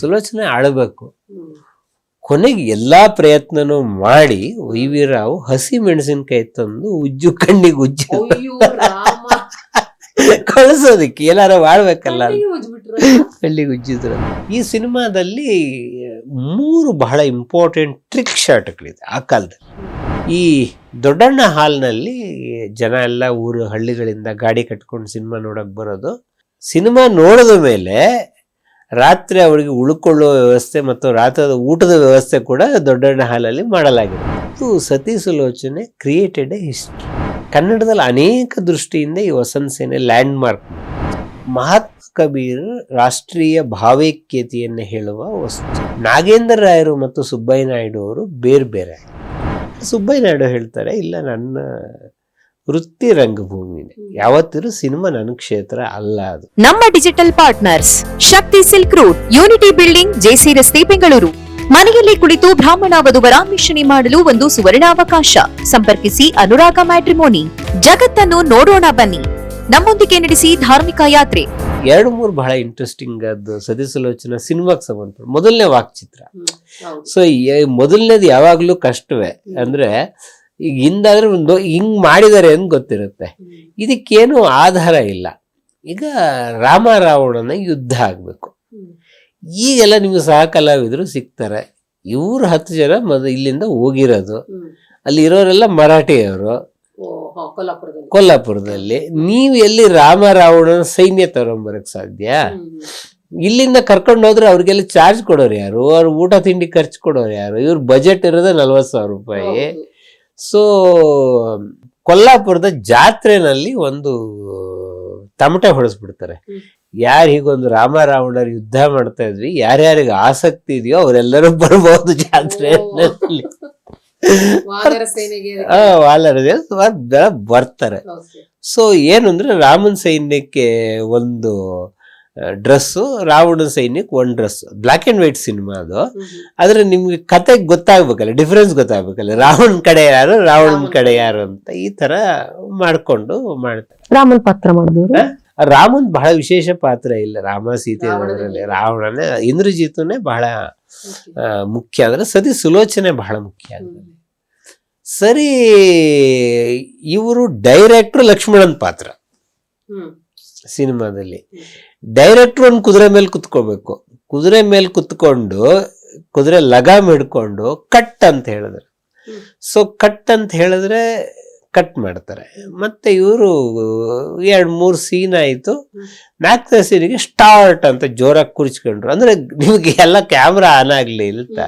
ಸುಲೋಚನೆ ಆಳಬೇಕು. ಕೊನೆಗೆ ಎಲ್ಲಾ ಪ್ರಯತ್ನನೂ ಮಾಡಿ ವೈವಿರಾವ್ ವಿ ರಾವ್ ಹಸಿ ಮೆಣಸಿನಕಾಯಿ ತಂದು ಉಜ್ಜು ಕಣ್ಣಿಗೆ ಉಜ್ಜು. ಕಳಿಸೋದಕ್ಕೆ ಎಲ್ಲಾರ ಮಾಡ್ಬೇಕಲ್ಲ. ಕಣ್ಣಿಗೆ ಉಜ್ಜಿದ್ರು. ಈ ಸಿನಿಮಾದಲ್ಲಿ ಮೂರು ಬಹಳ ಇಂಪಾರ್ಟೆಂಟ್ ಟ್ರಿಕ್ ಶಾಟ್ಗಳಿದೆ ಆ ಕಾಲದಲ್ಲಿ. ಈ ದೊಡ್ಡಣ್ಣ ಹಾಲ್ನಲ್ಲಿ ಜನ ಎಲ್ಲ ಊರು ಹಳ್ಳಿಗಳಿಂದ ಗಾಡಿ ಕಟ್ಕೊಂಡು ಸಿನಿಮಾ ನೋಡಕ್ ಬರೋದು. ಸಿನಿಮಾ ನೋಡಿದ ಮೇಲೆ ರಾತ್ರಿ ಅವರಿಗೆ ಉಳ್ಕೊಳ್ಳುವ ವ್ಯವಸ್ಥೆ ಮತ್ತು ರಾತ್ರದ ಊಟದ ವ್ಯವಸ್ಥೆ ಕೂಡ ದೊಡ್ಡಣ್ಣ ಹಾಲಲ್ಲಿ ಮಾಡಲಾಗಿದೆ. ಇದು ಸತಿ ಸುಲೋಚನೆ ಕ್ರಿಯೇಟೆಡ್ ಎ ಹಿಸ್ಟ್ರಿ ಕನ್ನಡದಲ್ಲಿ ಅನೇಕ ದೃಷ್ಟಿಯಿಂದ ಈ ವಸಂತ ಸೇನೆ ಲ್ಯಾಂಡ್ ಮಾರ್ಕ್ ಮಹಾತ್ಮ ಕಬೀರ್ ರಾಷ್ಟ್ರೀಯ ಭಾವೈಕ್ಯತೆಯನ್ನು ಹೇಳುವ ವಸ್ತು. ನಾಗೇಂದ್ರ ರಾಯರು ಮತ್ತು ಸುಬ್ಬಯ್ಯ ನಾಯ್ಡು ಅವರು ಬೇರೆ ಬೇರೆ ಸುಬ್ಬಯ್ಯ ನಾಯ್ಡು ಹೇಳ್ತಾರೆ, ಇಲ್ಲ ನನ್ನ ವೃತ್ತಿ ರಂಗಭೂಮಿನೇ ಯಾವತ್ತಿರೂ ಸಿನಿಮಾ ನನ್ನ ಕ್ಷೇತ್ರ ಅಲ್ಲ ಅದು. ನಮ್ಮ digital partners Shakti silk route unity building JC ರಸ್ತೆ ಬೆಂಗಳೂರು. ಮನೆಯಲ್ಲಿ ಕುಳಿತು ಬ್ರಾಹ್ಮಣ ವಧುವರ ವರಾಮಿಷಣಿ ಮಾಡಲು ಒಂದು ಸುವರ್ಣಾವಕಾಶ. ಸಂಪರ್ಕಿಸಿ ಅನುರಾಗ ಮ್ಯಾಟ್ರಿಮೋನಿ. ಜಗತ್ತನ್ನು ನೋಡೋಣ ಬನ್ನಿ. ನಮ್ಮೊಂದಿಗೆ ನಡೆಸಿ ಧಾರ್ಮಿಕ ಯಾತ್ರೆ. ಎರಡು ಮೂರು ಬಹಳ ಇಂಟ್ರೆಸ್ಟಿಂಗ್ ಅದು ಸದಿಸುಲೋಚನ ಸಿನಿಮಾಗೆ ಸಂಬಂಧ. ಮೊದಲನೇ ವಾಕ್ಚಿತ್ರ. ಸೊ ಮೊದಲನೇದು ಯಾವಾಗ್ಲೂ ಕಷ್ಟವೇ. ಅಂದ್ರೆ ಈಗ ಹಿಂದಾದ್ರೆ ಒಂದು ಹಿಂಗ್ ಮಾಡಿದ್ದಾರೆ ಅಂತ ಗೊತ್ತಿರುತ್ತೆ. ಇದಕ್ಕೇನು ಆಧಾರ ಇಲ್ಲ. ಈಗ ರಾಮ ರಾವಣನ ಯುದ್ಧ ಆಗಬೇಕು. ಈಗೆಲ್ಲ ನಿಮ್ಗೆ ಸಹ ಕಲಾವಿದರು ಸಿಗ್ತಾರೆ. ಇವ್ರು ಹತ್ತು ಜನ ಮದ ಇಲ್ಲಿಂದ ಹೋಗಿರೋದು. ಅಲ್ಲಿರೋರೆಲ್ಲ ಅಲ್ಲಿ ಇರೋರೆಲ್ಲ ಮರಾಠಿಯವರು. ಕೊಲ್ಲಾಪುರದಲ್ಲಿ. ನೀವು ಎಲ್ಲಿ ರಾಮ ರಾವಣನ ಸೈನ್ಯ ತಗೊಂಬರಕ್ ಸಾಧ್ಯ. ಇಲ್ಲಿಂದ ಕರ್ಕೊಂಡು ಹೋದ್ರೆ ಅವ್ರಿಗೆಲ್ಲ ಚಾರ್ಜ್ ಕೊಡೋರು ಯಾರು? ಅವ್ರ ಊಟ ತಿಂಡಿ ಖರ್ಚು ಕೊಡೋರು ಯಾರು? ಇವ್ರ ಬಜೆಟ್ ಇರೋದೇ ನಲ್ವತ್ತು ಸಾವಿರ ರೂಪಾಯಿ. ಸೊ ಕೊಲ್ಲಾಪುರದ ಜಾತ್ರೆನಲ್ಲಿ ಒಂದು ತಮಟೆ ಹೊಡೆಸ್ಬಿಡ್ತಾರೆ. ಯಾರು ಹೀಗೊಂದು ರಾಮ ರಾವಣರು ಯುದ್ಧ ಮಾಡ್ತಾ ಇದ್ವಿ ಯಾರ್ಯಾರಿಗೆ ಆಸಕ್ತಿ ಇದೆಯೋ ಅವರೆಲ್ಲರೂ ಬರ್ಬೋದು ಜಾತ್ರೆ ವಾನರ ಸೇನೆಗೆ ಆ, ವಾಲರದೆ ಬರ್ತಾರೆ. ಸೊ ಏನಂದ್ರೆ ಅಂದ್ರೆ ರಾಮನ್ ಸೈನ್ಯಕ್ಕೆ ಒಂದು ಡ್ರೆಸ್ಸು ರಾವಣ ಸೈನ್ಯಕ್ಕೆ one dress black and white cinema ಅದು. ಆದರೆ ನಿಮಗೆ ಕತೆ ಗೊತ್ತಾಗ್ಬೇಕಲ್ಲ ಡಿಫ್ರೆನ್ಸ್ ಗೊತ್ತಾಗ್ಬೇಕಲ್ಲ ರಾವಣ್ ಕಡೆ ಯಾರು ರಾವಣನ್ ಕಡೆ ಯಾರು ಅಂತ ಈ ತರ ಮಾಡ್ಕೊಂಡು ಮಾಡ್ತಾರೆ. ರಾಮನ್ ಪಾತ್ರ ಮಾಡಿದವರು? ಆ ರಾಮನ್ ಬಹಳ ವಿಶೇಷ ಪಾತ್ರ ಇಲ್ಲ ರಾಮ ಸೀತೆ ರಾವಣನೇ. ಇಂದ್ರಜಿತ್ನೇ ಬಹಳ ಮುಖ್ಯ. ಅಂದ್ರೆ ಸತಿ ಸುಲೋಚನೆ ಬಹಳ ಮುಖ್ಯ ಹ್ಮ್. ಸರಿ ಇವರು ಡೈರೆಕ್ಟ್ರು ಲಕ್ಷ್ಮಣನ್ ಪಾತ್ರ. ಸಿನಿಮಾದಲ್ಲಿ. ಡೈರೆಕ್ಟ್ರು ಒಂದು ಕುದುರೆ ಮೇಲೆ ಕುತ್ಕೋಬೇಕು ಕುದುರೆ ಮೇಲೆ ಕುತ್ಕೊಂಡು, ಕುದುರೆ ಲಗಾಮ್ ಹಿಡ್ಕೊಂಡು ಕಟ್ ಅಂತ ಹೇಳಿದ್ರು. ಸೊ ಕಟ್ ಅಂತ ಹೇಳಿದ್ರೆ ಕಟ್ ಮಾಡ್ತಾರೆ ಮತ್ತೆ ಇವರು ಎರಡು ಮೂರು ಸೀನ್ ಆಯಿತು. ನಾಲ್ಕನೇ ಸೀನಿಗೆ ಸ್ಟಾರ್ಟ್ ಅಂತ ಜೋರಾಗಿ ಕುರ್ಚ್ಕೊಂಡ್ರು ಅಂದರೆ ನಿಮಗೆ ಎಲ್ಲ ಕ್ಯಾಮ್ರಾ ಆನ್ ಆಗಲಿ ಅಂತ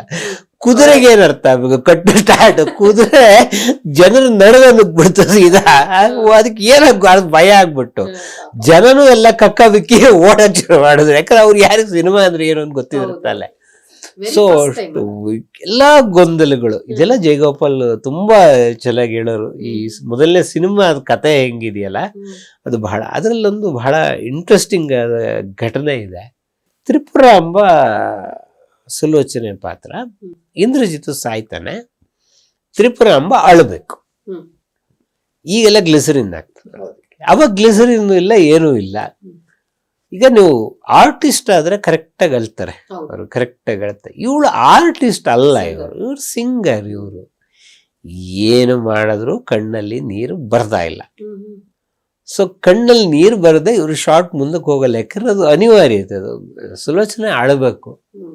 ಕುದುರೆಗೆ ಏನರ್ಥ ಕಟ್ಟು ಸ್ಟಾರ್ಟ್ ಕುದುರೆ ಜನರ ನಡುವೆ ನುಗ್ಬಿಡ್ತು ಇದ ಅದಕ್ಕೆ ಏನಾಗ ಭಯ ಆಗ್ಬಿಟ್ಟು. ಜನನು ಎಲ್ಲ ಕಕ್ಕ ಬಿಕ್ಕಿ ಓಡಕ್ ಶುರು ಮಾಡಿದ್ರು. ಯಾಕಂದ್ರೆ ಅವ್ರು ಯಾರಿಗೆ ಸಿನಿಮಾ ಅಂದ್ರೆ ಏನು ಅಂತ ಗೊತ್ತಿರುತ್ತಲ್ಲ. ಸೊ. ಎಲ್ಲಾ ಗೊಂದಲಗಳು. ಇದೆಲ್ಲ ಜಯಗೋಪಾಲ್ ತುಂಬಾ ಚೆನ್ನಾಗಿ ಹೇಳೋರು. ಈ ಮೊದಲನೇ ಸಿನಿಮಾ ಕತೆ ಹೆಂಗಿದೆಯಲ್ಲ. ಅದು ಬಹಳ ಅದರಲ್ಲೊಂದು ಬಹಳ ಇಂಟ್ರೆಸ್ಟಿಂಗ್ ಘಟನೆ ಇದೆ. ತ್ರಿಪುರ ಎಂಬ ಸುಲೋಚನೆ ಪಾತ್ರ. ಇಂದ್ರಜಿತು ಸಾಯ್ತಾನೆ. ತ್ರಿಪುರ ಅಂಬ ಅಳಬೇಕು. ಈಗೆಲ್ಲ ಗ್ಲಿಸರಿನ್ ಆಗ್ತದೆ. ಅವಾಗ ಗ್ಲಿಸರಿನ್ ಇಲ್ಲ ಏನೂ ಇಲ್ಲ. ಈಗ ನೀವು ಆರ್ಟಿಸ್ಟ್ ಆದ್ರೆ ಕರೆಕ್ಟಾಗಿ ಅಳ್ತಾರೆ. ಅವರು ಕರೆಕ್ಟಾಗಿ ಅಳ್ತಾರೆ ಇವಳು ಆರ್ಟಿಸ್ಟ್ ಅಲ್ಲ ಇವರು. ಇವ್ರು ಸಿಂಗರ್ ಇವರು. ಏನು ಮಾಡಿದ್ರು ಕಣ್ಣಲ್ಲಿ ನೀರು ಬರ್ತಾ ಇಲ್ಲ. ಸೊ ಕಣ್ಣಲ್ಲಿ ನೀರು ಬರದೆ ಇವರು ಶಾರ್ಟ್ ಮುಂದಕ್ಕೆ ಹೋಗಲ್ಲ ಯಾಕಂದ್ರೆ ಅದು ಅನಿವಾರ್ಯತೆ ಅದು ಸುಲೋಚನೆ ಆಳಬೇಕು. ಹ್ಮ್.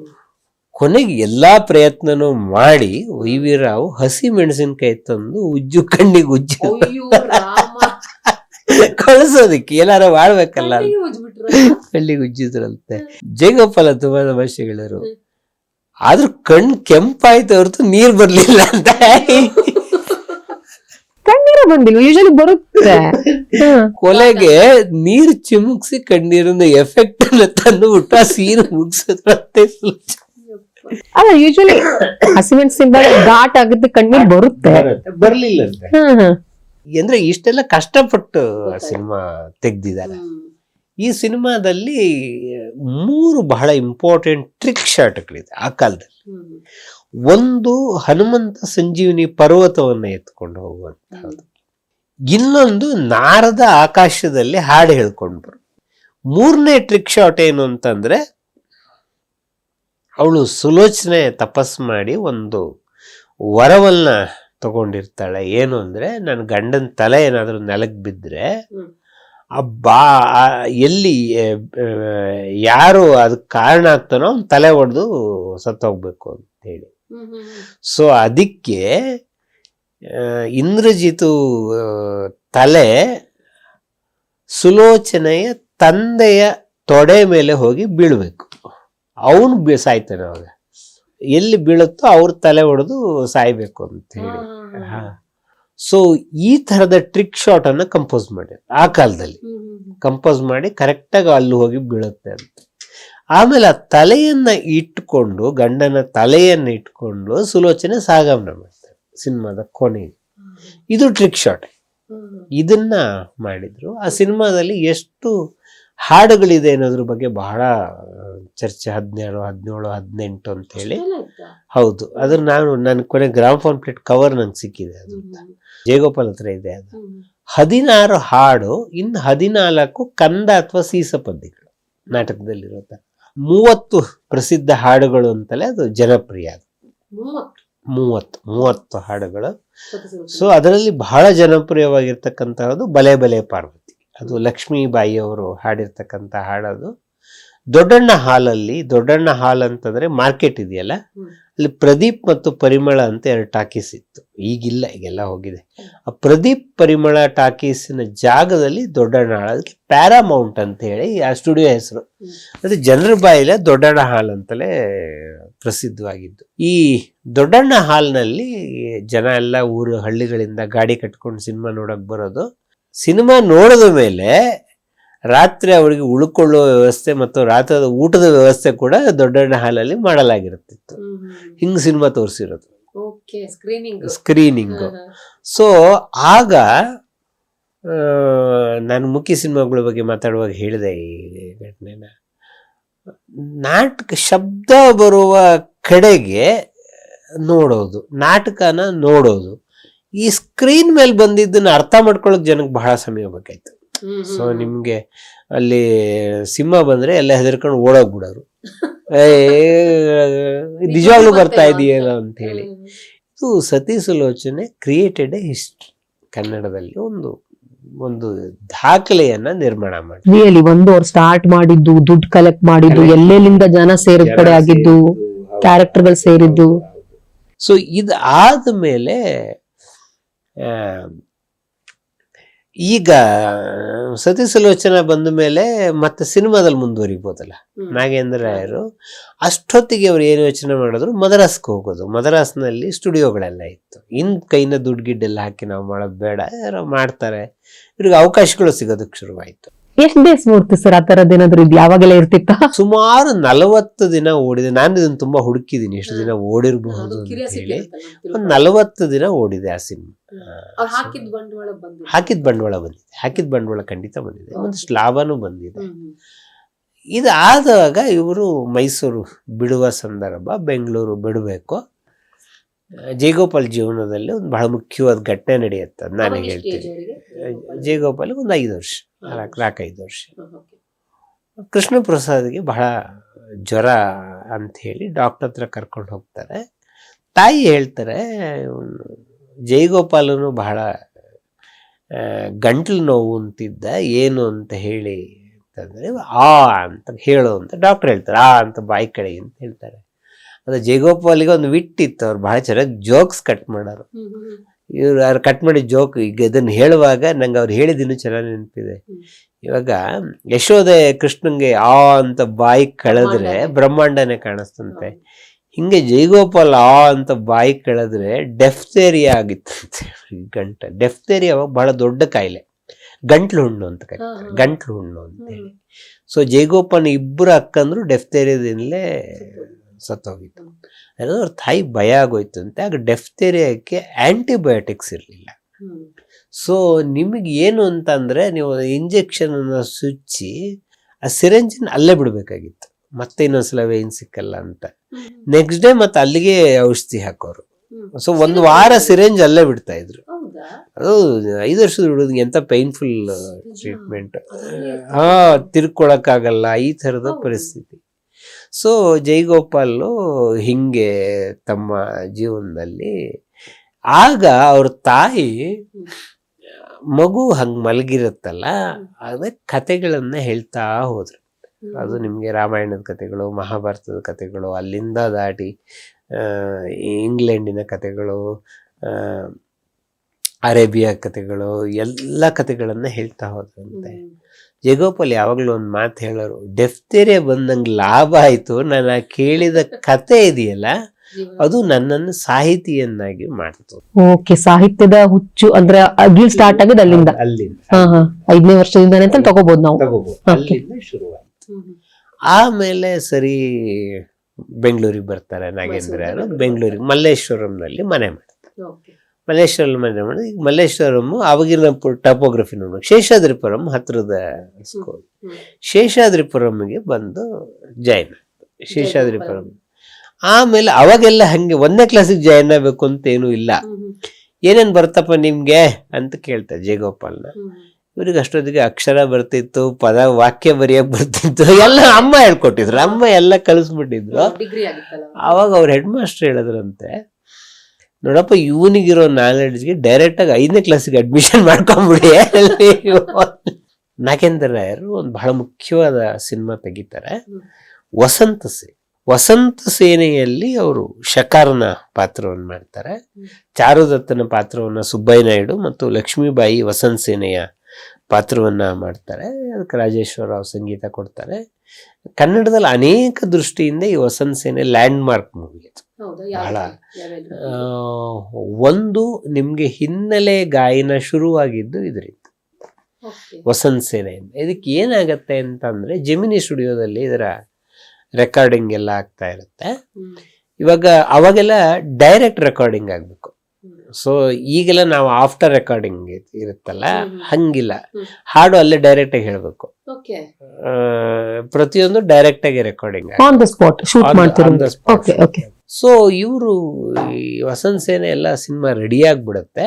ಕೊನೆಗೆ ಎಲ್ಲಾ ಪ್ರಯತ್ನನೂ ಮಾಡಿ ವೈ ರಾವ್ ಹಸಿ ಮೆಣಸಿನಕಾಯಿ ತಂದು ಉಜ್ಜು ಕಣ್ಣಿಗೆ ಉಜ್ಜು. ಅಯ್ಯೋ ರಾಮ. ಕಳಿಸೋದಕ್ಕೆ ಏನಾರ ಮಾಡ್ಬೇಕಲ್ಲ. ಕಣ್ಣಿಗೆ ಉಜ್ಜಿದ್ರಂತೆ. ಜಯಗೋಪಾಲ ತುಂಬಾ ಭಾಷೆಗಳರು. ಆದ್ರೂ ಕಣ್ ಕೆಂಪಾಯ್ತು ಹೊರತು ನೀರ್ ಬರ್ಲಿಲ್ಲ ಅಂತ. ಕಣ್ಣೀರ ಬಂದಿಲ್ಲ ಯೂಶಲಿ ಬರುತ್ತೆ. ಕೊಲೆಗೆ ನೀರ್ ಚಿಮುಕ್ಸಿ ಕಣ್ಣೀರಿನ ಎಫೆಕ್ಟ್ ಅನ್ನ ತಂದು ಬಿಟ್ಟು ಆ ಮುಗಿಸಿದ್ರಂತೆ ಮುಗಿಸಿದ್ರಂತೆ. ಅಲ್ಲ ಯೂಶಲಿ ಸಿಂಬಲ್ ಘಾಟ್ ಆಗುತ್ತೆ ಕಣ್ಣೀರ್ ಬರುತ್ತೆ. ಬರ್ಲಿಲ್ಲ ಅಂತೆ. ಅಂದ್ರೆ ಇಷ್ಟೆಲ್ಲ ಕಷ್ಟಪಟ್ಟು ಸಿನಿಮಾ ತೆಗ್ದಿದ್ದಾರೆ. ಈ ಸಿನಿಮಾದಲ್ಲಿ ಮೂರು ಬಹಳ ಇಂಪಾರ್ಟೆಂಟ್ ಟ್ರಿಕ್ ಶಾಟ್ಗಳಿದೆ ಆ ಕಾಲದಲ್ಲಿ. ಒಂದು ಹನುಮಂತ ಸಂಜೀವಿನಿ ಪರ್ವತವನ್ನ ಎತ್ಕೊಂಡು ಹೋಗುವಂತಹದ್ದು. ಇನ್ನೊಂದು ನಾರದ ಆಕಾಶದಲ್ಲಿ ಹಾಡು ಹೇಳ್ಕೊಂಡು ಬರು. ಮೂರನೇ ಟ್ರಿಕ್ ಶಾಟ್ ಏನು ಅಂತಂದ್ರೆ ಅವಳು ಸುಲೋಚನೆ ತಪಸ್ ಮಾಡಿ ಒಂದು ವರವನ್ನ ತಗೊಂಡಿರ್ತಾಳೆ ಏನು ಅಂದರೆ ನನ್ನ ಗಂಡನ ತಲೆ ಏನಾದರೂ ನೆಲಕ್ಕೆ ಬಿದ್ದರೆ. ಆ ಬಾ ಎಲ್ಲಿ ಯಾರು ಅದಕ್ಕೆ ಕಾರಣ ಆಗ್ತಾನೋ ಅವ್ನ ತಲೆ ಹೊಡೆದು ಸತ್ತೋಗ್ಬೇಕು ಅಂತ ಹೇಳಿ. ಸೊ ಅದಕ್ಕೆ ಇಂದ್ರಜಿತು ತಲೆ ಸುಲೋಚನೆಯ ತಂದೆಯ ತೊಡೆ ಮೇಲೆ ಹೋಗಿ ಬೀಳ್ಬೇಕು ಅವನು ಬಿ ಸಾಯ್ತಾನೆ ಅವಾಗ. ಎಲ್ಲಿ ಬೀಳುತ್ತೋ ಅವ್ರ ತಲೆ ಹೊಡೆದು ಸಾಯ್ಬೇಕು ಅಂತ ಹೇಳಿ. ಸೊ ಈ ತರದ ಟ್ರಿಕ್ ಶಾಟ್ ಅನ್ನ ಕಂಪೋಸ್ ಮಾಡಿ. ಆ ಕಾಲದಲ್ಲಿ. ಕಂಪೋಸ್ ಮಾಡಿ ಕರೆಕ್ಟಾಗಿ ಅಲ್ಲಿ ಹೋಗಿ ಬೀಳುತ್ತೆ ಅಂತ. ಆಮೇಲೆ ಆ ತಲೆಯನ್ನ ಇಟ್ಕೊಂಡು ಗಂಡನ ತಲೆಯನ್ನ ಇಟ್ಕೊಂಡು ಸುಲೋಚನೆ ಸಾಗಮನ ಮಾಡ್ತಾರೆ ಸಿನಿಮಾದ ಕೊನೆಗೆ. ಇದು ಟ್ರಿಕ್ ಶಾಟ್. ಇದನ್ನ ಮಾಡಿದ್ರು. ಆ ಸಿನಿಮಾದಲ್ಲಿ ಎಷ್ಟು ಹಾಡುಗಳಿದೆ ಅನ್ನೋದ್ರ ಬಗ್ಗೆ ಬಹಳ ಚರ್ಚೆ ಹದಿನೇಳು ಹದಿನೇಳು ಹದಿನೆಂಟು ಅಂತ ಹೇಳಿ. ಹೌದು. ಅದ್ರ ನಾನು ನನ್ನ ಕೊನೆ ಗ್ರಾಮ್ ಫೋನ್ ಪ್ಲೇಟ್ ಕವರ್ ನಂಗೆ ಸಿಕ್ಕಿದೆ ಅದು. ಜಯಗೋಪಾಲ್ ಹತ್ರ ಇದೆ ಅದು. ಹದಿನಾರು ಹಾಡು ಇನ್ನು ಹದಿನಾಲ್ಕು ಕಂದ ಅಥವಾ ಸೀಸ ಪದ್ಯಗಳು ನಾಟಕದಲ್ಲಿರುತ್ತೆ ಮೂವತ್ತು ಪ್ರಸಿದ್ಧ ಹಾಡುಗಳು ಅಂತಲೇ ಅದು ಜನಪ್ರಿಯ ಅದು. ಮೂವತ್ತು? ಮೂವತ್ತು ಹಾಡುಗಳು. ಸೊ ಅದರಲ್ಲಿ ಬಹಳ ಜನಪ್ರಿಯವಾಗಿರ್ತಕ್ಕಂತಹದ್ದು ಬಲೆ ಬಲೆ ಪಾರ್ವತಿ. ಅದು ಲಕ್ಷ್ಮೀಬಾಯಿಯವರು ಹಾಡಿರ್ತಕ್ಕಂಥ ಹಾಡದು. ದೊಡ್ಡಣ್ಣ ಹಾಲಲ್ಲಿ ದೊಡ್ಡಣ್ಣ ಹಾಲ್ ಅಂತಂದ್ರೆ ಮಾರ್ಕೆಟ್ ಇದೆಯಲ್ಲ? ಅಲ್ಲಿ ಪ್ರದೀಪ್ ಮತ್ತು ಪರಿಮಳ ಅಂತ ಎರಡು ಟಾಕೀಸ್ ಇತ್ತು. ಈಗಿಲ್ಲ ಈಗೆಲ್ಲ ಹೋಗಿದೆ. ಆ ಪ್ರದೀಪ್ ಪರಿಮಳ ಟಾಕೀಸಿನ ಜಾಗದಲ್ಲಿ ದೊಡ್ಡಣ್ಣ ಹಾಳ ಅದಕ್ಕೆ ಪ್ಯಾರಾಮೌಂಟ್ ಅಂತ ಹೇಳಿ ಆ ಸ್ಟುಡಿಯೋ ಹೆಸರು. ಅದು ಜನರ ಬಾಯಿಲ ದೊಡ್ಡಣ್ಣ ಹಾಲ್ ಅಂತಲೇ ಪ್ರಸಿದ್ಧವಾಗಿದ್ದು. ಈ ದೊಡ್ಡಣ್ಣ ಹಾಲ್ನಲ್ಲಿ ಜನ ಎಲ್ಲ ಊರು ಹಳ್ಳಿಗಳಿಂದ ಗಾಡಿ ಕಟ್ಕೊಂಡು ಸಿನಿಮಾ ನೋಡಕ್ ಬರೋದು. ಸಿನಿಮಾ ನೋಡಿದ ಮೇಲೆ ರಾತ್ರಿ ಅವರಿಗೆ ಉಳ್ಕೊಳ್ಳುವ ವ್ಯವಸ್ಥೆ ಮತ್ತು ರಾತ್ರದ ಊಟದ ವ್ಯವಸ್ಥೆ ಕೂಡ ದೊಡ್ಡಣ್ಣ ಹಾಲಲ್ಲಿ ಮಾಡಲಾಗಿರುತ್ತಿತ್ತು. ಹಿಂಗೆ cinema ತೋರಿಸಿರೋದು. Okay screening. Screening. So ಆಗ ನಾನು ಮುಖ್ಯ ಸಿನಿಮಾಗಳ ಬಗ್ಗೆ ಮಾತಾಡುವಾಗ ಹೇಳಿದೆ ಈ ಘಟನೆನ. ನಾಟಕ ಶಬ್ದ ಬರುವ ಕಡೆಗೆ ನೋಡೋದು ನಾಟಕನ ನೋಡೋದು. ಈ ಸ್ಕ್ರೀನ್ ಮೇಲೆ ಬಂದಿದ್ದನ್ನ ಅರ್ಥ ಮಾಡ್ಕೊಳ್ಳೋಕೆ ಜನಕ್ಕೆ ಬಹಳ ಸಮಯ ಬೇಕಾಯ್ತು. ಸೊ ನಿಮ್ಗೆ ಅಲ್ಲಿ ಸಿಂಹ ಬಂದ್ರೆ ಎಲ್ಲ ಹೆದರ್ಕೊಂಡು ಓಡೋಗ್ ಬಿಡೋರು. ನಿಜವಾಗ್ಲೂ ಬರ್ತಾ ಇದೆಯಲ್ಲ ಅಂತ ಹೇಳಿ. ಇದು ಸತಿ ಸುಲೋಚನೆ ಕ್ರಿಯೇಟೆಡ್ ಎ ಹಿಸ್ಟ್ರಿ ಕನ್ನಡದಲ್ಲಿ ಒಂದು ಒಂದು ದಾಖಲೆಯನ್ನ ನಿರ್ಮಾಣ ಮಾಡಿ ರಿಯಲಿ ಒಂದು ಅವ್ರು ಸ್ಟಾರ್ಟ್ ಮಾಡಿದ್ದು ದುಡ್ಡು ಕಲೆಕ್ಟ್ ಮಾಡಿದ್ದು ಎಲ್ಲೆಲ್ಲಿಂದ ಜನ ಸೇರಿದ ಕಡೆ ಆಗಿದ್ದು ಕ್ಯಾರೆಕ್ಟರ್ಗಳು ಸೇರಿದ್ದು ಸೊ ಇದು ಆದ್ಮೇಲೆ ಆ, ಈಗ ಸತಿ ಸುಲೋಚನ ಬಂದ ಮೇಲೆ ಮತ್ತೆ ಸಿನಿಮಾದಲ್ಲಿ ಮುಂದುವರಿಬೋದಲ್ಲ? ನಾಗೇಂದ್ರ ರಾಯರು ಅಷ್ಟೊತ್ತಿಗೆ ಅವರು ಏನು ಯೋಚನೆ ಮಾಡಿದ್ರು? ಮದ್ರಾಸ್ಗೆ ಹೋಗೋದು. ಮದ್ರಾಸ್ನಲ್ಲಿ ಸ್ಟುಡಿಯೋಗಳೆಲ್ಲ ಇತ್ತು. ಇನ್ ಕೈನ ದುಡ್ಡು ಗಿಡ್ಡೆಲ್ಲ ಹಾಕಿ ನಾವು ಮಾಡೋದು ಬೇಡ ಯಾರೋ ಮಾಡ್ತಾರೆ. ಇವ್ರಿಗೆ ಅವಕಾಶಗಳು ಸಿಗೋದಕ್ಕೆ ಶುರುವಾಯಿತು. ಎಷ್ಟ್ ಡೇಸ್ ನೋಡ್ತೀವಿ ಸರ್ ಆ ತರದ್ ಏನಾದ್ರು ಇದು ಯಾವಾಗೆಲ್ಲ ಇರ್ತಿತ್ತ? ಸುಮಾರು ನಲವತ್ತು ದಿನ ಓಡಿದೆ. ನಾನು ಇದನ್ನ ತುಂಬಾ ಹುಡುಕಿದೀನಿ. ಎಷ್ಟು ದಿನ ಓಡಿರಬಹುದು ಅಂತ ಹೇಳಿ. ಒಂದು ನಲವತ್ತು ದಿನ ಓಡಿದೆ ಆ ಸಿನಿಮಾ ಹಾಕಿದ್ ಬಂಡವಾಳ ಬಂದಿದೆ. ಹಾಕಿದ ಬಂಡವಾಳ ಬಂದಿದೆ. ಹಾಕಿದ ಬಂಡವಾಳ ಖಂಡಿತ ಬಂದಿದೆ. ಒಂದಷ್ಟು ಲಾಭನೂ ಬಂದಿದೆ. ಹ್ಮ್ ಹ್ಮ್. ಇದು ಆದಾಗ ಇವರು ಮೈಸೂರು ಬಿಡುವ ಸಂದರ್ಭ ಬೆಂಗಳೂರು ಬಿಡಬೇಕು. ಜಯಗೋಪಾಲ್ ಜೀವನದಲ್ಲಿ ಒಂದು ಬಹಳ ಮುಖ್ಯವಾದ ಘಟನೆ ನಡೆಯುತ್ತೆ ಅದು ನಾನು ಹೇಳ್ತೀನಿ? ಜಯಗೋಪಾಲ್ ಒಂದು ಐದು ವರ್ಷ ನಾಲ್ಕು ನಾಲ್ಕೈದು ವರ್ಷ. ಕೃಷ್ಣ ಪ್ರಸಾದ್ಗೆ ಬಹಳ ಜ್ವರ ಅಂತ ಹೇಳಿ ಡಾಕ್ಟರ್ ಹತ್ರ ಕರ್ಕೊಂಡು ಹೋಗ್ತಾರೆ. ತಾಯಿ ಹೇಳ್ತಾರೆ ಇವ್ನು ಜಯಗೋಪಾಲನು ಬಹಳ ಗಂಟ್ಲು ನೋವು ಅಂತಿದ್ದ ಏನು ಅಂತ ಹೇಳಿ ಅಂತಂದ್ರೆ ಆ ಅಂತ ಹೇಳು ಅಂತ ಡಾಕ್ಟರ್ ಹೇಳ್ತಾರೆ. ಆ ಅಂತ ಬಾಯಿ ಕಡೆ ಅಂತ ಹೇಳ್ತಾರೆ. ಅದು ಜಯಗೋಪಾಲಿಗೆ ಒಂದು ವಿಟ್ಟಿತ್ತು ಅವ್ರು ಬಹಳ ಚೆನ್ನಾಗಿ ಜೋಕ್ಸ್ ಕಟ್ ಮಾಡೋರು. ಇವ್ರು ಯಾರು ಕಟ್ ಮಾಡಿ ಜೋಕ್ ಈಗ ಇದನ್ನು ಹೇಳುವಾಗ ನಂಗೆ ಅವ್ರು ಹೇಳಿದಿನ್ನು ಚೆನ್ನಾಗಿ ನೆನಪಿದೆ. ಇವಾಗ ಯಶೋದೆ ಕೃಷ್ಣಂಗೆ ಆ ಅಂತ ಬಾಯಿ ಕಳೆದ್ರೆ ಬ್ರಹ್ಮಾಂಡನೇ. ಕಾಣಿಸ್ತಂತೆ. ಹಿಂಗೆ ಜೈಗೋಪಾಲ್ ಆ ಅಂತ ಬಾಯಿ ಕಳೆದ್ರೆ ಡೆಫ್ತೇರಿಯಾ ಆಗಿತ್ತಂತೆ ಗಂಟ ಡೆಫ್ತೇರಿಯಾ ಬಹಳ ದೊಡ್ಡ ಕಾಯಿಲೆ ಗಂಟ್ಲು ಹುಣ್ಣು ಅಂತ ಕರೀತಾರೆ. ಗಂಟ್ಲು ಹುಣ್ಣು ಅಂತ ಹ್ಮ್. ಹೇಳಿ ಸೊ ಜೈಗೋಪಾಲ್ ಇಬ್ಬರು ಅಕ್ಕಂದ್ರು ಡೆಫ್ತೇರಿಯಾದಿಂದಲೇ ಸತ್ತೋಗಿತ್ತು. ಯಾಕಂದ್ರೆ ಅವ್ರ ತಾಯಿ ಭಯ ಆಗೋಯ್ತು ಅಂತ. ಆಗ ಡೆಫ್ತೇರಿಯಾಕ್ಕೆ ಆಂಟಿಬಯೋಟಿಕ್ಸ್ ಇರಲಿಲ್ಲ. ಸೊ ನಿಮಗೆ ಏನು ಅಂತಂದರೆ ನೀವು ಇಂಜೆಕ್ಷನ್ ಅನ್ನ ಸುಚ್ಚಿ ಆ ಸಿರಂಜಿನ ಅಲ್ಲೇ ಬಿಡಬೇಕಾಗಿತ್ತು. ಮತ್ತೆ ಇನ್ನೊಂದ್ಸಲ ವೇನ್ ಸಿಕ್ಕಲ್ಲ ಅಂತ. ನೆಕ್ಸ್ಟ್ ಡೇ ಮತ್ತೆ ಅಲ್ಲಿಗೆ ಔಷಧಿ ಹಾಕೋರು. ಸೊ ಒಂದು ವಾರ ಸಿರೆಂಜ್ ಅಲ್ಲೇ ಬಿಡ್ತಾ ಇದ್ರು. ಅದು ಐದು ವರ್ಷದ ಹುಡುಗ ಎಂತ ಪೈನ್ಫುಲ್ ಟ್ರೀಟ್ಮೆಂಟ್ ಹಾ ಹಾ ತಿರ್ಕೊಳಕ್ಕಾಗಲ್ಲ. ಈ ತರದ ಪರಿಸ್ಥಿತಿ. ಸೊ ಜೈಗೋಪಾಲ್ ಹಿಂಗೆ ತಮ್ಮ ಜೀವನದಲ್ಲಿ ಆಗ ಅವ್ರ ತಾಯಿ ಮಗು ಹಂಗೆ ಮಲಗಿರುತ್ತಲ್ಲ ಅದಕ್ಕೆ ಕತೆಗಳನ್ನ ಹೇಳ್ತಾ ಹೋದ್ರು. ಅದು ನಿಮಗೆ ರಾಮಾಯಣದ ಕತೆಗಳು, ಮಹಾಭಾರತದ ಕತೆಗಳು, ಅಲ್ಲಿಂದ ದಾಟಿ ಇಂಗ್ಲೆಂಡಿನ ಕತೆಗಳು ಅರೇಬಿಯಾ ಕತೆಗಳು, ಎಲ್ಲ ಕತೆಗಳನ್ನು ಹೇಳ್ತಾ ಹೋದ್ರಂತೆ ಜಗೋಪಾಲ್ ಯಾವಾಗಲೂ ಒಂದು ಮಾತು ಹೇಳೋರು ಡೆಫ್ತೇರಿಯ ಬಂದಂಗೆ ಲಾಭ ಆಯಿತು ನಾನು ಆ ಕೇಳಿದ ಕತೆ ಇದೆಯಲ್ಲ ಅದು ನನ್ನನ್ನು ಸಾಹಿತಿಯನ್ನಾಗಿ ಮಾಡ್ತು. ಓಕೆ ಸಾಹಿತ್ಯದ ಹುಚ್ಚು ಅಂದ್ರೆ ಅಗ್ಲಿ ಸ್ಟಾರ್ಟ್ ಆಗೋದು ಅಲ್ಲಿಂದ. ಅಲ್ಲಿಂದ. ಐದನೇ ವರ್ಷದಿಂದ ಅಂತ ತಗೋಬಹುದು ನಾವು. ತಗೋಬಹುದು ಅಲ್ಲಿಂದ ಶುರುವಾಯ್ತು. ಆಮೇಲೆ ಸರಿ ಬೆಂಗಳೂರಿಗೆ ಬರ್ತಾರೆ ನಾಗೇಂದ್ರ ಬೆಂಗಳೂರಿಗೆ ಮಲ್ಲೇಶ್ವರಂನಲ್ಲಿ ಮನೆ ಮಾಡ್ತಾರೆ. ಮಲ್ಲೇಶ್ವರಂ ಮನೆ ಮಾಡಿ ಈಗ ಮಲ್ಲೇಶ್ವರಂ ಅವಾಗಿನ ಟಾಪೋಗ್ರಫಿ ನೋಡೋಣ ಶೇಷಾದ್ರಿಪುರಂ ಹತ್ರದ ಸ್ಕೂಲ್. ಶೇಷಾದ್ರಿಪುರಂಗೆ ಬಂದು ಜಾಯ್ನ್ ಶೇಷಾದ್ರಿಪುರಂ. ಆಮೇಲೆ ಅವಾಗೆಲ್ಲ ಹಂಗೆ ಒಂದನೇ ಕ್ಲಾಸಿಗೆ ಜಾಯ್ನ್ ಆಗಬೇಕು ಅಂತ ಏನೂ ಇಲ್ಲ. ಏನೇನ್ ಬರ್ತಪ್ಪ ನಿಮಗೆ? ಅಂತ ಕೇಳ್ತಾರೆ ಜಯಗೋಪಾಲ್ನ. ಇವ್ರಿಗೆ ಅಷ್ಟೊತ್ತಿಗೆ ಅಕ್ಷರ ಬರ್ತಿತ್ತು ಪದ ವಾಕ್ಯ ಬರೆಯಕ್ ಬರ್ತಿತ್ತು. ಎಲ್ಲ ಅಮ್ಮ ಹೇಳ್ಕೊಟ್ಟಿದ್ರು. ಅಮ್ಮ ಎಲ್ಲ ಕಲಿಸ್ಬಿಟ್ಟಿದ್ರು. ಅವಾಗ ಅವ್ರ ಹೆಡ್ ಮಾಸ್ಟರ್ ಹೇಳಿದ್ರಂತೆ ನೋಡಪ್ಪ, ಇವನಿಗಿರೋ ನಾಲೆಡ್ಜ್ಗೆ ಡೈರೆಕ್ಟ್ ಆಗಿ ಐದನೇ ಕ್ಲಾಸಿಗೆ ಅಡ್ಮಿಷನ್ ಮಾಡ್ಕೊಂಬಿಡಿ. ನಾಗೇಂದ್ರ ರಾಯರು ಒಂದು ಬಹಳ ಮುಖ್ಯವಾದ ಸಿನಿಮಾ ತೆಗಿತಾರೆ. ವಸಂತ ಸೇ, ವಸಂತ ಸೇನೆಯಲ್ಲಿ ಅವರು ಶಕಾರನ ಪಾತ್ರವನ್ನು ಮಾಡ್ತಾರೆ. ಚಾರುದತ್ತನ ಪಾತ್ರವನ್ನು ಸುಬ್ಬಯ್ಯ ನಾಯ್ಡು ಮತ್ತು ಲಕ್ಷ್ಮೀಬಾಯಿ ವಸಂತ ಸೇನೆಯ ಪಾತ್ರವನ್ನು ಮಾಡ್ತಾರೆ. ಅದಕ್ಕೆ ರಾಜೇಶ್ವರ ರಾವ್ ಸಂಗೀತ ಕೊಡ್ತಾರೆ. ಕನ್ನಡದಲ್ಲಿ ಅನೇಕ ದೃಷ್ಟಿಯಿಂದ ಈ ವಸಂತ ಸೇನೆ ಲ್ಯಾಂಡ್ ಮಾರ್ಕ್ ಮೂವಿ ಅದು. ಬಹಳ, ಒಂದು ನಿಮಗೆ ಹಿನ್ನೆಲೆ ಗಾಯನ ಶುರುವಾಗಿದ್ದು ಇದರಿಂದ. ವಸಂತ್ ಸೇನೆಯಿಂದ ಇದಕ್ಕೆ ಏನಾಗತ್ತೆ ಅಂತಂದ್ರೆ ಜೆಮಿನಿ ಸ್ಟುಡಿಯೋದಲ್ಲಿ ಇದರ ರೆಕಾರ್ಡಿಂಗ್ ಎಲ್ಲ ಆಗ್ತಾ ಇರುತ್ತೆ. ಇವಾಗ ಅವಾಗೆಲ್ಲ ಡೈರೆಕ್ಟ್ ರೆಕಾರ್ಡಿಂಗ್ ಆಗ್ಬೇಕು. ಸೊ ಈಗೆಲ್ಲ ನಾವು ಆಫ್ಟರ್ ರೆಕಾರ್ಡಿಂಗ್ ಇರುತ್ತಲ್ಲ. ಹಂಗಿಲ್ಲ. ಹಾಡು ಅಲ್ಲೇ ಡೈರೆಕ್ಟ್ ಆಗಿ ಹೇಳ್ಬೇಕು. ಪ್ರತಿಯೊಂದು ಡೈರೆಕ್ಟ್ ಆಗಿ recording on the spot shoot. Okay okay so ಇವರು ಈ ವಸಂತ ಸೇನೆ ಎಲ್ಲ ಸಿನಿಮಾ ರೆಡಿ ಆಗ್ಬಿಡುತ್ತೆ.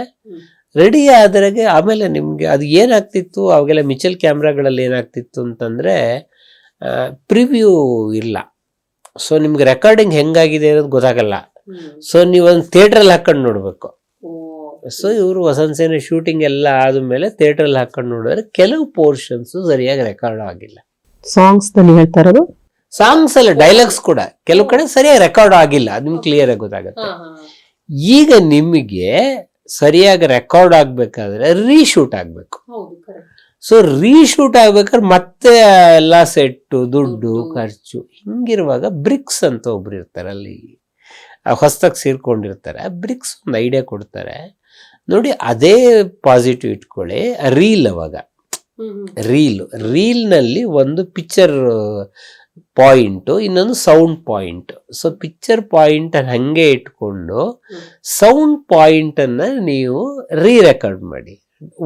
ರೆಡಿ ಆದ್ರಾಗೆ ಆಮೇಲೆ ನಿಮ್ಗೆ ಅದು ಏನಾಗ್ತಿತ್ತು? ಅವಾಗೆಲ್ಲ ಮಿಚಲ್ ಕ್ಯಾಮ್ರಾಗಳಲ್ಲಿ ಏನಾಗ್ತಿತ್ತು ಅಂತಂದ್ರೆ ಪ್ರಿವ್ಯೂ ಇಲ್ಲ. ಸೊ ನಿಮ್ಗೆ ರೆಕಾರ್ಡಿಂಗ್ ಹೆಂಗಾಗಿದೆ ಅನ್ನೋದು ಗೊತ್ತಾಗಲ್ಲ. ಸೊ ನೀವೊಂದು ಥಿಯೇಟ್ರಲ್ಲಿ ಹಾಕೊಂಡು ನೋಡ್ಬೇಕು. ಸೊ ಇವರು ವಸಂತ ಸೇನೆ ಶೂಟಿಂಗ್ ಎಲ್ಲ ಆದಮೇಲೆ ಥಿಯೇಟ್ರಲ್ಲಿ ಹಾಕೊಂಡು ನೋಡಿದ್ರೆ ಕೆಲವು ಪೋರ್ಷನ್ಸ್ ಸರಿಯಾಗಿ ರೆಕಾರ್ಡ್ ಆಗಿಲ್ಲ. ಸಾಂಗ್ಸ್ನಲ್ಲಿ ಹೇಳ್ತಾ ಇರೋದು? ಸಾಂಗ್ಸ್ ಅಲ್ಲ ಡೈಲಾಗ್ಸ್ ಕೂಡ ಕೆಲವು ಕಡೆ ಸರಿಯಾಗಿ ರೆಕಾರ್ಡ್ ಆಗಿಲ್ಲ. ಅದು ನಿಮ್ಗೆ ಕ್ಲಿಯರ್ ಆಗಿ ಗೊತ್ತಾಗುತ್ತೆ. ಈಗ ನಿಮಗೆ ಸರಿಯಾಗಿ ರೆಕಾರ್ಡ್ ಆಗ್ಬೇಕಾದ್ರೆ ರೀಶೂಟ್ ಆಗ್ಬೇಕು. ಹೌದು ಕರೆಕ್ಟ್ ಸೊ ರೀಶೂಟ್ ಆಗ್ಬೇಕಾದ್ರೆ ಮತ್ತೆ ಎಲ್ಲ ಸೆಟ್ಟು ದುಡ್ಡು ದುಡ್ಡು. ಖರ್ಚು. ಹಿಂಗಿರುವಾಗ ಬ್ರಿಕ್ಸ್ ಅಂತ ಒಬ್ರು ಇರ್ತಾರೆ ಅಲ್ಲಿ. ಹೊಸದಾಗಿ ಸೇರ್ಕೊಂಡಿರ್ತಾರೆ. ಬ್ರಿಕ್ಸ್ ಒಂದು ಐಡಿಯಾ ಕೊಡ್ತಾರೆ. ನೋಡಿ ಅದೇ ಪಾಸಿಟಿವ್ ಇಟ್ಕೊಳ್ಳಿ ರೀಲ್ ಅವಾಗ. ರೀಲ್ ರೀಲ್ನಲ್ಲಿ ಒಂದು ಪಿಕ್ಚರ್ ಪಾಯಿಂಟು ಇನ್ನೊಂದು sound point so picture point ಹಂಗೆ ಇಟ್ಕೊಂಡು ಸೌಂಡ್ ಪಾಯಿಂಟ್ ಅನ್ನ ನೀವು ರೀ ರೆಕಾರ್ಡ್ ಮಾಡಿ.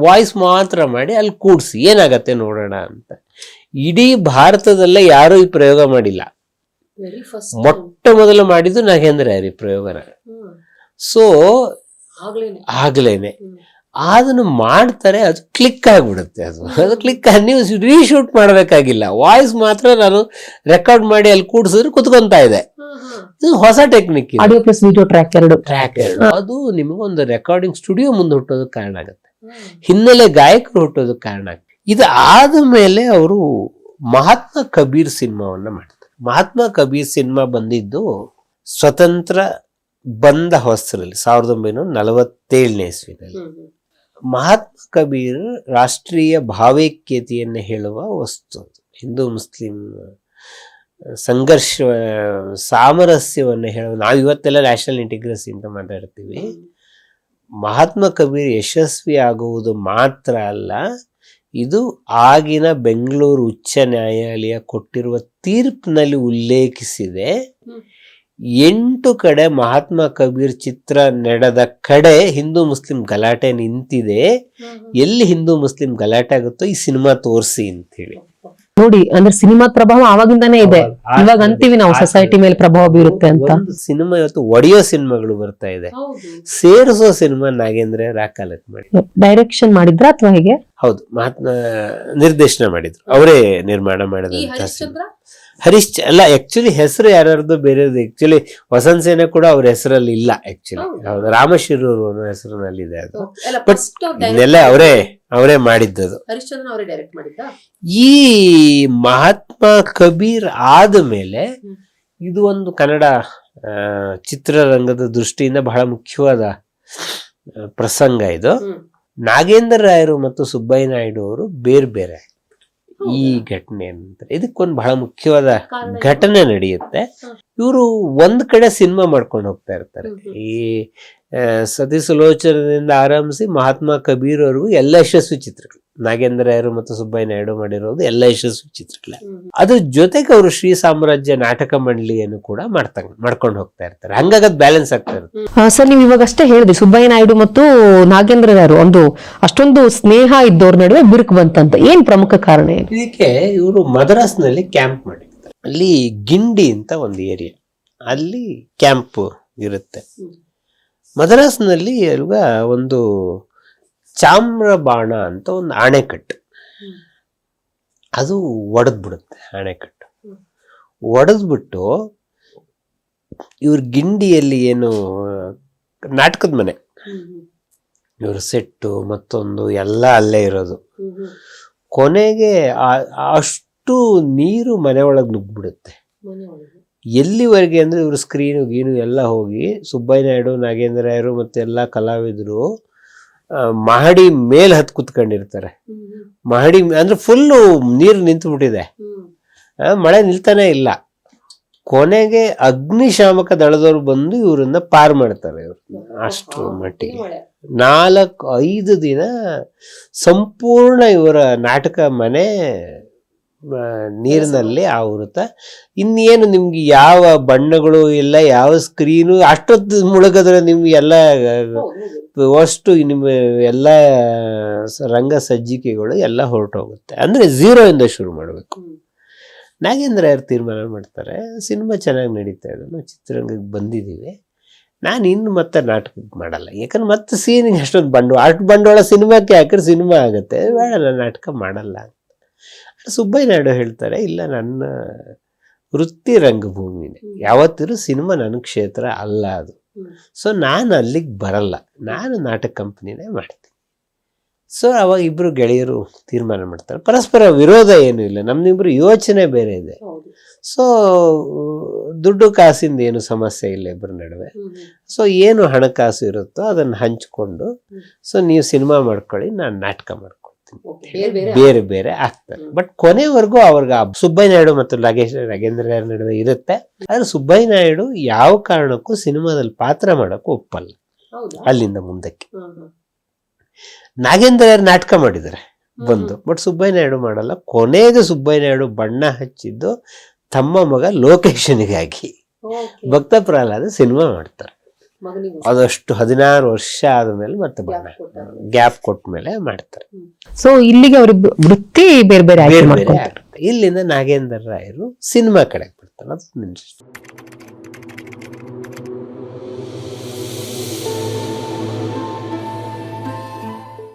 ವಾಯ್ಸ್ ಮಾತ್ರ ಮಾಡಿ ಅಲ್ಲಿ ಕೂಡಿಸಿ. ಏನಾಗತ್ತೆ ನೋಡೋಣ ಅಂತ. ಇಡೀ ಭಾರತದಲ್ಲೇ ಯಾರೂ ಈ ಪ್ರಯೋಗ ಮಾಡಿಲ್ಲ. ಮೊಟ್ಟ ಮೊದಲು ಮಾಡಿದ್ದು ನಾಗೇಂದ್ರ ಯಾರು ಈ ಪ್ರಯೋಗನ? ಸೊ ಆಗ್ಲೇನೆ. ಅದನ್ನು ಮಾಡ್ತಾರೆ ಅದು ಕ್ಲಿಕ್ ಆಗ್ಬಿಡುತ್ತೆ ಅದು. ಅದು ಕ್ಲಿಕ್ ನೀವು ರೀಶೂಟ್ ಮಾಡಬೇಕಾಗಿಲ್ಲ. ವಾಯ್ಸ್ ಮಾತ್ರ ನಾನು ರೆಕಾರ್ಡ್ ಮಾಡಿ ಅಲ್ಲಿ ಕೂಡಿಸಿದ್ರೆ ಕುತ್ಕೊಂತ ಇದೆ. ಇದು ಹೊಸ technique audio plus video track ಎರಡು. ಟ್ರ್ಯಾಕ್ ಅದು ನಿಮಗೊಂದು ರೆಕಾರ್ಡಿಂಗ್ ಸ್ಟುಡಿಯೋ ಮುಂದೆ ಹುಟ್ಟೋದಕ್ಕೆ ಕಾರಣ ಆಗುತ್ತೆ. ಹಿನ್ನೆಲೆ ಗಾಯಕರು ಹುಟ್ಟೋದಕ್ಕೆ ಕಾರಣ ಆಗುತ್ತೆ. ಇದು ಆದ ಮೇಲೆ ಅವರು ಮಹಾತ್ಮ ಕಬೀರ್ ಸಿನಿಮಾವನ್ನ ಮಾಡ್ತಾರೆ. ಮಹಾತ್ಮ ಕಬೀರ್ ಸಿನಿಮಾ ಬಂದಿದ್ದು ಸ್ವತಂತ್ರ ಬಂದ ಹೊಸರಲ್ಲಿ ಸಾವಿರದ ಒಂಬೈನೂರ ನಲವತ್ತೇಳನೇ ಇಸ್ವಿನಲ್ಲಿ. ಮಹಾತ್ಮ ಕಬೀರ್ ರಾಷ್ಟ್ರೀಯ ಭಾವೈಕ್ಯತೆಯನ್ನು ಹೇಳುವ ವಸ್ತು ಹಿಂದೂ ಮುಸ್ಲಿಂ ಸಂಘರ್ಷ ಸಾಮರಸ್ಯವನ್ನು ಹೇಳುವ ನಾವು ಇವತ್ತೆಲ್ಲ ನ್ಯಾಷನಲ್ ಇಂಟಿಗ್ರೆಸಿ ಅಂತ ಮಾತಾಡ್ತೀವಿ. ಮಹಾತ್ಮ ಕಬೀರ್ ಯಶಸ್ವಿ ಆಗುವುದು ಮಾತ್ರ ಅಲ್ಲ ಇದು ಆಗಿನ ಬೆಂಗಳೂರು ಉಚ್ಚ ನ್ಯಾಯಾಲಯ ಕೊಟ್ಟಿರುವ ತೀರ್ಪಿನಲ್ಲಿ ಉಲ್ಲೇಖಿಸಿದೆ. ಎಂಟು ಕಡೆ ಮಹಾತ್ಮ ಕಬೀರ್ ಚಿತ್ರ ನಡೆದ ಕಡೆ ಹಿಂದೂ ಮುಸ್ಲಿಂ ಗಲಾಟೆ ನಿಂತಿದೆ. ಎಲ್ಲಿ ಹಿಂದೂ ಮುಸ್ಲಿಂ ಗಲಾಟೆ ಆಗುತ್ತೋ ಈ ಸಿನಿಮಾ ತೋರಿಸಿ ಅಂತ ಹೇಳಿ ನೋಡಿ ಅಂದ್ರೆ ಸಿನಿಮಾ ಪ್ರಭಾವ ಆವಾಗಿಂದಾನೇ ಇದೆ. ಇವಾಗ ಅಂತೀವಿ ನಾವು ಸೊಸೈಟಿ ಮೇಲೆ ಪ್ರಭಾವ ಬೀರುತ್ತೆ ಅಂತ. ಸಿನಿಮಾ ಇವತ್ತು ಒಡೆಯೋ ಸಿನಿಮಾಗಳು ಬರ್ತಾ ಇದೆ. ಸೇರಿಸೋ ಸಿನಿಮಾ ನಾಗೇಂದ್ರ ರಾಕಾಲಕ್ ಮಾಡಿ. ಡೈರೆಕ್ಷನ್ ಮಾಡಿದ್ರ ಅಥವಾ ಹೇಗೆ? ಹೌದು ಮಹಾತ್ಮ ನಿರ್ದೇಶನ ಮಾಡಿದ್ರು. ಅವರೇ ನಿರ್ಮಾಣ ಮಾಡಿದಂತ ಹರಿಶ್ಚಂದ್ರ ಹರೀಶ್ ಚ- ಅಲ್ಲ ಆಕ್ಚುಲಿ ಹೆಸರು ಯಾರ್ಯಾರ್ದು ಬೇರೆ ಆಕ್ಚುಲಿ ವಸಂತ ಸೇನೆ ಕೂಡ ಅವ್ರ ಹೆಸರಲ್ಲಿ ಇಲ್ಲ ಆಕ್ಚುಲಿ ಹೌದಾ? ರಾಮಶಿರೂರು ಅನ್ನೋ ಹೆಸರಿನಲ್ಲಿ ಇದೆ ಅದು ಬಟ್ ಇದೆಲ್ಲ ಅವರೇ ಅವರೇ ಮಾಡಿದ್ದದು. ಈ ಮಹಾತ್ಮ ಕಬೀರ್ ಆದ ಮೇಲೆ ಇದು ಒಂದು ಕನ್ನಡ ಚಿತ್ರರಂಗದ ದೃಷ್ಟಿಯಿಂದ ಬಹಳ ಮುಖ್ಯವಾದ ಪ್ರಸಂಗ ಇದು. ನಾಗೇಂದ್ರ ರಾಯರು ಮತ್ತು ಸುಬ್ಬಯ್ಯ ನಾಯ್ಡು ಅವರು ಬೇರೆ ಬೇರೆ ಈ ಘಟನೆ ಅಂತ ಇದಕ್ಕೊಂದು ಬಹಳ ಮುಖ್ಯವಾದ ಘಟನೆ ನಡೆಯುತ್ತೆ. ಇವರು ಒಂದ್ ಕಡೆ ಸಿನಿಮಾ ಮಾಡ್ಕೊಂಡು ಹೋಗ್ತಾ ಇರ್ತಾರೆ. ಈ ಆ, ಸತಿ ಸುಲೋಚನದಿಂದ ಆರಂಭಿಸಿ ಮಹಾತ್ಮ ಕಬೀರ್ ಅವ್ರಿಗೂ ಎಲ್ಲ ಯಶಸ್ವಿ ಚಿತ್ರಗಳು. ನಾಗೇಂದ್ರ ಯಾರು ಮತ್ತು ಸುಬ್ಬಯ್ಯ ನಾಯ್ಡು ಮಾಡಿರೋದು ಎಲ್ಲ ಯಶಸ್ವಿ ಚಿತ್ರಗಳು. ಅದ್ರ ಜೊತೆಗೆ ಅವರು ಶ್ರೀ ಸಾಮ್ರಾಜ್ಯ ನಾಟಕ ಮಂಡಳಿಯನ್ನು ಕೂಡ ಮಾಡ್ತಾ ಮಾಡ್ಕೊಂಡು ಹೋಗ್ತಾ ಇರ್ತಾರೆ. ಹಂಗಾಗದ್ ಅದು ಬ್ಯಾಲೆನ್ಸ್ ಆಗ್ತಾ ಇರುತ್ತೆ. ಸರ್ ನೀವು ಇವಾಗಷ್ಟೇ ಹೇಳಿದ್ರಿ ಸುಬ್ಬಯ್ಯ ನಾಯ್ಡು ಮತ್ತು ನಾಗೇಂದ್ರ ಯಾರು ಒಂದು ಅಷ್ಟೊಂದು ಸ್ನೇಹ ಇದ್ದವ್ರ ನಡುವೆ ಬಿರುಕು ಬಂತಂತ. ಏನ್ ಪ್ರಮುಖ ಕಾರಣ ಇದಕ್ಕೆ ಇವರು ಮದ್ರಾಸ್ನಲ್ಲಿ ಕ್ಯಾಂಪ್ ಮಾಡಿರ್ತಾರೆ. ಅಲ್ಲಿ ಗಿಂಡಿ ಅಂತ ಒಂದು ಏರಿಯಾ ಅಲ್ಲಿ ಕ್ಯಾಂಪ್ ಇರುತ್ತೆ. ಮದ್ರಾಸ್ನಲ್ಲಿ ಅಲ್ವ ಒಂದು ಚಾಮ್ರಬಾಣ ಅಂತ ಒಂದು ಅಣೆಕಟ್ಟು. ಅದು ಒಡೆದ್ಬಿಡುತ್ತೆ ಅಣೆಕಟ್ಟು. ಒಡೆದ್ಬಿಟ್ಟು ಇವ್ರ ಗಿಂಡಿಯಲ್ಲಿ ಏನು ನಾಟಕದ ಮನೆ. ಇವ್ರ ಸೆಟ್ಟು ಮತ್ತೊಂದು ಎಲ್ಲ ಅಲ್ಲೇ ಇರೋದು. ಕೊನೆಗೆ ಅಷ್ಟು ನೀರು ಮನೆ ಒಳಗೆ ನುಗ್ಬಿಡುತ್ತೆ. ಎಲ್ಲಿವರೆಗೆ ಅಂದರೆ ಇವರು ಸ್ಕ್ರೀನು ಗೀನು ಎಲ್ಲ ಹೋಗಿ ಸುಬ್ಬಯ್ಯ ನಾಯ್ಡು ನಾಗೇಂದ್ರ ರಾಯರು ಮತ್ತು ಎಲ್ಲ ಕಲಾವಿದರು ಮಹಡಿ ಮೇಲೆ ಹತ್ತು ಕುತ್ಕೊಂಡಿರ್ತಾರೆ. ಮಹಡಿ ಅಂದರೆ ಫುಲ್ಲು ನೀರು ನಿಂತು ಬಿಟ್ಟಿದೆ ಮಳೆ ನಿಲ್ತಾನೆ ಇಲ್ಲ. ಕೊನೆಗೆ ಅಗ್ನಿಶಾಮಕ ದಳದವ್ರು ಬಂದು ಇವರನ್ನ ಪಾರ್ ಮಾಡ್ತಾರೆ ಇವ್ರು. ಅಷ್ಟು ಮಟ್ಟಿಗೆ. ನಾಲ್ಕು ಐದು ದಿನ ಸಂಪೂರ್ಣ ಇವರ ನಾಟಕ ಮನೆ ನೀರಿನಲ್ಲಿ ಆವೃತ. ಇನ್ನೇನು ನಿಮ್ಗೆ ಯಾವ ಬಣ್ಣಗಳು ಇಲ್ಲ ಯಾವ ಸ್ಕ್ರೀನು ಅಷ್ಟೊತ್ತು ಮುಳುಗಿದ್ರೆ ನಿಮ್ಗೆ ಎಲ್ಲ. ಅಷ್ಟು ನಿಮ್ಮ ಎಲ್ಲ ರಂಗ ಸಜ್ಜಿಕೆಗಳು ಎಲ್ಲ ಹೊರಟೋಗುತ್ತೆ. ಅಂದ್ರೆ ಝೀರೋಯಿಂದ ಇಂದ ಶುರು ಮಾಡಬೇಕು. ನಾಗೇಂದ್ರ ಯಾರು ತೀರ್ಮಾನ ಮಾಡ್ತಾರೆ ಸಿನಿಮಾ ಚೆನ್ನಾಗಿ ನಡೀತಾ ಇದೆ ನಾವು ಚಿತ್ರರಂಗಕ್ಕೆ ಬಂದಿದ್ದೀವಿ. ನಾನು ಇನ್ನು ಮತ್ತೆ ನಾಟಕಕ್ಕೆ ಮಾಡಲ್ಲ. ಯಾಕಂದ್ರೆ ಮತ್ತೆ ಸೀನಿಗೆ ಅಷ್ಟೊಂದು ಬಂಡವಾಳ ಅಷ್ಟು ಬಂಡವಾಳ ಸಿನಿಮಾಕ್ಕೆ ಹಾಕಿದ್ರೆ ಸಿನಿಮಾ ಆಗುತ್ತೆ. ಬೇಡ ನಾನು ನಾಟಕ ಮಾಡಲ್ಲ ಅಂತ ಸುಬ್ಬಯ್ಯ ನಾಯ್ಡು ಹೇಳ್ತಾರೆ ಇಲ್ಲ ನನ್ನ ವೃತ್ತಿ ರಂಗಭೂಮಿನೇ. ಯಾವತ್ತಿರೂ ಸಿನಿಮಾ ನನ್ನ ಕ್ಷೇತ್ರ ಅಲ್ಲ ಅದು. ಸೊ ನಾನು ಅಲ್ಲಿಗೆ ಬರಲ್ಲ ನಾನು ನಾಟಕ ಕಂಪ್ನಿನೇ ಮಾಡ್ತೀನಿ ಸೊ ಅವಾಗ ಇಬ್ಬರು ಗೆಳೆಯರು ತೀರ್ಮಾನ ಮಾಡ್ತಾರೆ ಪರಸ್ಪರ ವಿರೋಧ ಏನೂ ಇಲ್ಲ ನಮ್ದಿಬ್ರು ಯೋಚನೆ ಬೇರೆ ಇದೆ. ಸೊ ದುಡ್ಡು ಕಾಸಿಂದ ಏನು ಸಮಸ್ಯೆ ಇಲ್ಲ ಇಬ್ಬರ ನಡುವೆ. ಸೊ ಏನು ಹಣಕಾಸು ಇರುತ್ತೋ ಅದನ್ನು ಹಂಚಿಕೊಂಡು. ಸೊ ನೀವು ಸಿನಿಮಾ ಮಾಡ್ಕೊಳ್ಳಿ ನಾನು ನಾಟಕ Okay, ಬೇರೆ ಬೇರೆ ಆಗ್ತಾರೆ ಬಟ್ ಕೊನೆವರೆಗೂ ಅವ್ರಿಗೆ ಸುಬ್ಬಯ್ಯ ನಾಯ್ಡು ಮತ್ತು ನಾಗೇಶ್ ನಾಗೇಂದ್ರ ನಡುವೆ ಇರುತ್ತೆ. ಆದ್ರೆ ಸುಬ್ಬಯ್ಯ ನಾಯ್ಡು ಯಾವ ಕಾರಣಕ್ಕೂ ಸಿನಿಮಾದಲ್ಲಿ ಪಾತ್ರ ಮಾಡಕ್ಕೆ ಒಪ್ಪಲ್ಲ? ಅಲ್ಲಿಂದ ಮುಂದಕ್ಕೆ. ನಾಗೇಂದ್ರ ನಾಟಕ ಮಾಡಿದ್ದಾರೆ ಬಂದು. ಬಟ್ ಸುಬ್ಬಯ್ಯ ನಾಯ್ಡು ಮಾಡಲ್ಲ. ಕೊನೆಗೆ ಸುಬ್ಬಯ್ಯ ನಾಯ್ಡು ಬಣ್ಣ ಹಚ್ಚಿದ್ದು ತಮ್ಮ ಮಗ ಲೋಕೇಶನಿಗಾಗಿ. ಭಕ್ತ ಪ್ರಹ್ಲಾದ ಸಿನಿಮಾ ಮಾಡ್ತಾರೆ. ಅದಷ್ಟು ಹದಿನಾರು ವರ್ಷ ಆದಮೇಲೆ ಮತ್ತೆ ಬಣ್ಣ ಗ್ಯಾಪ್ ಕೊಟ್ಟ ಮೇಲೆ. ಮಾಡ್ತಾರೆ. ಸೊ ಇಲ್ಲಿಗೆ ಅವ್ರ ವೃತ್ತಿ ಬೇರೆ ಬೇರೆ. ಇಲ್ಲಿಂದ ನಾಗೇಂದ್ರ ರಾಯರು ಸಿನಿಮಾ ಕಡೆ ಬರ್ತಾರೆ ಅದು.